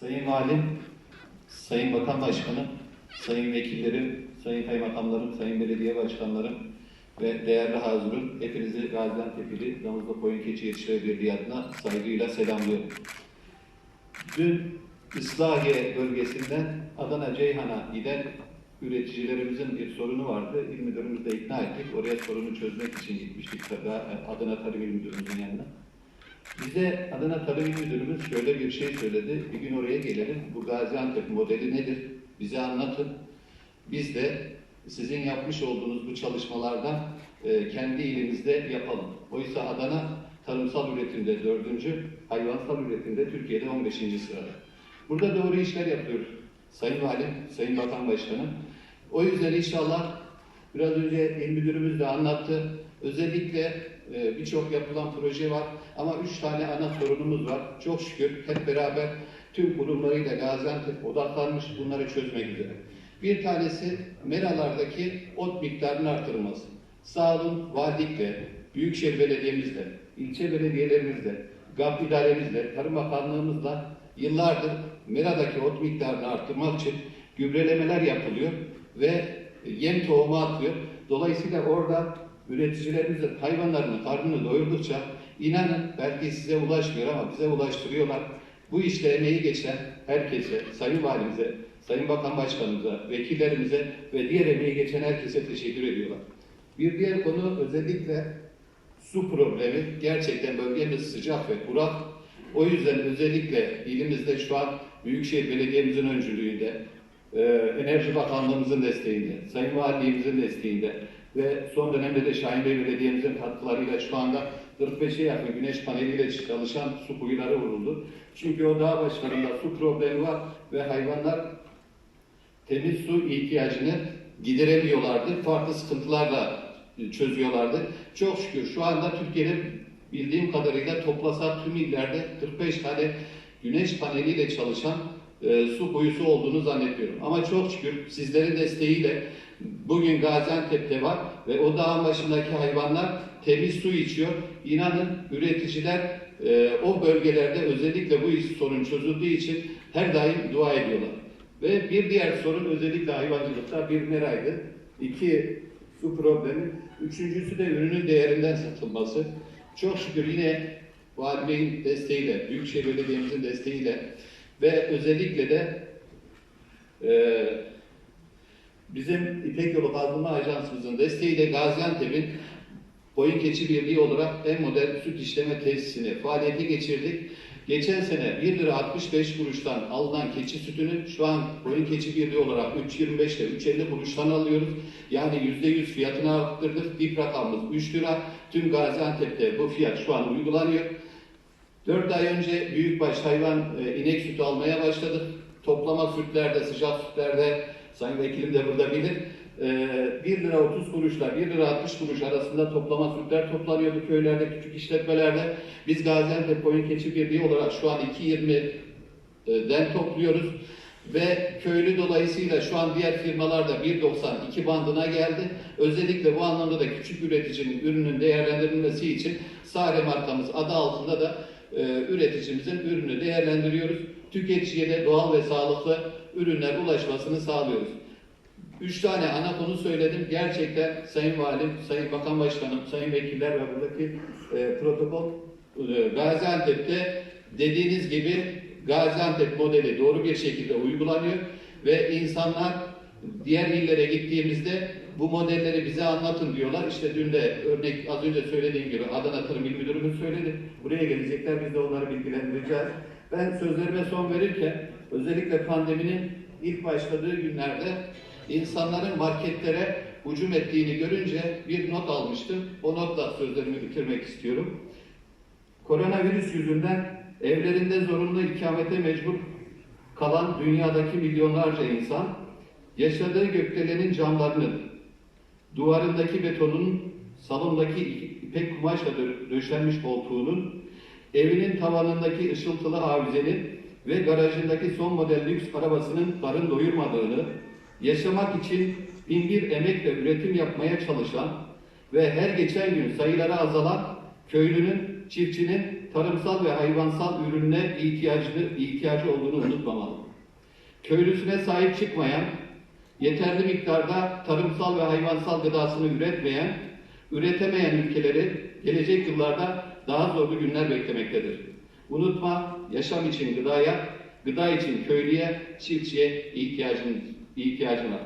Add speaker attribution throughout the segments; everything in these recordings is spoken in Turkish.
Speaker 1: Sayın Valim, Sayın Bakan Başkanım, Sayın Vekillerim, Sayın Kaymakamlarım, Sayın Belediye Başkanlarım ve değerli hazırın hepinizi Gaziantep ili Damızlı Koyun Keçi Yetişleri Birliği adına saygıyla selamlıyorum. Dün İslahiye bölgesinden Adana Ceyhan'a giden üreticilerimizin bir sorunu vardı. İl müdürümüzü de ikna ettik. Oraya sorunu çözmek için gitmiştik Adana Tarım İl Müdürümüzün yanına. Bize Adana Tarım İl Müdürümüz şöyle bir şey söyledi. Bir gün oraya gelelim. Bu Gaziantep modeli nedir? Bize anlatın. Biz de sizin yapmış olduğunuz bu çalışmalardan e, kendi ilimizde yapalım. Oysa Adana tarımsal üretimde dördüncü, hayvansal üretimde Türkiye'de 15. sırada. Burada doğru işler yapıyor Sayın Valim, Sayın Bakan Başkanım. O yüzden inşallah biraz önce il müdürümüz de anlattı. Özellikle e, birçok yapılan proje var ama üç tane ana sorunumuz var. Çok şükür hep beraber tüm kurumlarıyla Gaziantep odaklanmış bunları çözmek üzere. Bir tanesi meralardaki ot miktarının artırılması. Sağ olun valilikle, Büyükşehir Belediye'mizle, ilçe belediyelerimizle, GAP idaremizle, Tarım Bakanlığımızla yıllardır meradaki ot miktarını arttırmak için gübrelemeler yapılıyor ve yem tohumu atıyor. Dolayısıyla orada üreticilerimiz de hayvanlarının karnını doyurdukça inanın belki size ulaşmıyor ama bize ulaştırıyorlar. Bu işte emeği geçen herkese, Sayın Valimize, Sayın Bakan Başkanımıza, vekillerimize ve diğer emeği geçen herkese teşekkür ediyorlar. Bir diğer konu özellikle su problemi. Gerçekten bölgemiz sıcak ve kurak. O yüzden özellikle ilimizde şu an Büyükşehir Belediye'mizin öncülüğünde, e, Enerji Bakanlığımızın desteğinde, Sayın Valiliğimizin desteğinde ve son dönemde de Şahin Bey Belediye'mizin katkılarıyla şu anda 45'e yakın güneş paneliyle çalışan su kuyuları vuruldu. Çünkü o dağ başlarında su problemi var ve hayvanlar temiz su ihtiyacını gideremiyorlardı. Farklı sıkıntılarla çözüyorlardı. Çok şükür şu anda Türkiye'nin bildiğim kadarıyla toplasak tüm illerde 45 tane güneş paneliyle çalışan e, su kuyusu olduğunu zannediyorum. Ama çok şükür sizlerin desteğiyle bugün Gaziantep'te var ve o dağın başındaki hayvanlar temiz su içiyor. İnanın üreticiler e, o bölgelerde özellikle bu sorun çözüldüğü için her daim dua ediyorlar. Ve bir diğer sorun özellikle hayvancılıkta bir meraydı. İki su problemi. Üçüncüsü de ürünün değerinden satılması. Çok şükür yine Vali Bey'in desteğiyle, Büyükşehir Belediye'mizin desteğiyle ve özellikle de e, bizim İpek Yolu Kalkınma Ajansımızın desteğiyle Gaziantep'in Boyun Keçi Birliği olarak en modern süt işleme tesisini faaliyete geçirdik. Geçen sene 1 lira 65 kuruştan alınan keçi sütünü şu an Boyun Keçi Birliği olarak 3.25 ile 3.50 kuruştan alıyoruz. Yani %100 fiyatını arttırdık. Dip rakamımız 3 lira. Tüm Gaziantep'te bu fiyat şu an uygulanıyor. 4 ay önce büyükbaş hayvan e, inek sütü almaya başladık. Toplama sütlerde, sıcak sütlerde, Sayın Vekilim de burada bilir. E, 1 lira 30 kuruşla 1 lira 60 kuruş arasında toplama sütler toplanıyordu köylerde, küçük işletmelerde. Biz Gaziantep Koyun Keçi Birliği olarak şu an 2.20'den topluyoruz. Ve köylü dolayısıyla şu an diğer firmalarda 1.92 bandına geldi. Özellikle bu anlamda da küçük üreticinin ürünün değerlendirilmesi için Sare markamız adı altında da e, üreticimizin ürünü değerlendiriyoruz. Tüketiciye de doğal ve sağlıklı ürünler ulaşmasını sağlıyoruz. Üç tane ana konu söyledim. Gerçekten Sayın Valim, Sayın Bakan Başkanım, Sayın Vekiller ve buradaki e, protokol e, Gaziantep'te dediğiniz gibi Gaziantep modeli doğru bir şekilde uygulanıyor ve insanlar diğer illere gittiğimizde bu modelleri bize anlatın diyorlar. İşte dün de örnek az önce söylediğim gibi Adana Tarım İl Müdürümüz söyledi. Buraya gelecekler biz de onları bilgilendireceğiz. Ben sözlerime son verirken özellikle pandeminin ilk başladığı günlerde insanların marketlere hücum ettiğini görünce bir not almıştım. O notla sözlerimi bitirmek istiyorum. Koronavirüs yüzünden evlerinde zorunlu ikamete mecbur kalan dünyadaki milyonlarca insan yaşadığı gökdelenin camlarının, duvarındaki betonun, salondaki ipek kumaşla dö- döşenmiş koltuğunun, evinin tavanındaki ışıltılı havizenin ve garajındaki son model lüks arabasının karın doyurmadığını, yaşamak için bin bir emekle üretim yapmaya çalışan ve her geçen gün sayıları azalan köylünün çiftçinin tarımsal ve hayvansal ürününe ihtiyacını, ihtiyacı olduğunu unutmamalı. Köylüsüne sahip çıkmayan, yeterli miktarda tarımsal ve hayvansal gıdasını üretmeyen, üretemeyen ülkeleri gelecek yıllarda daha zorlu günler beklemektedir. Unutma, yaşam için gıdaya, gıda için köylüye, çiftçiye ihtiyacın, ihtiyacın var.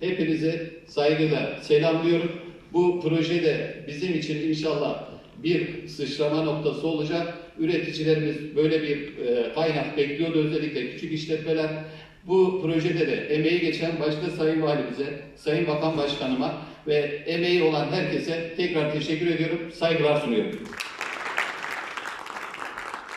Speaker 1: Hepinizi saygıyla selamlıyorum. Bu proje de bizim için inşallah bir sıçrama noktası olacak. Üreticilerimiz böyle bir e, kaynak bekliyordu özellikle küçük işletmeler. Bu projede de emeği geçen başta Sayın Valimize, Sayın Bakan Başkanıma ve emeği olan herkese tekrar teşekkür ediyorum, saygılar sunuyorum.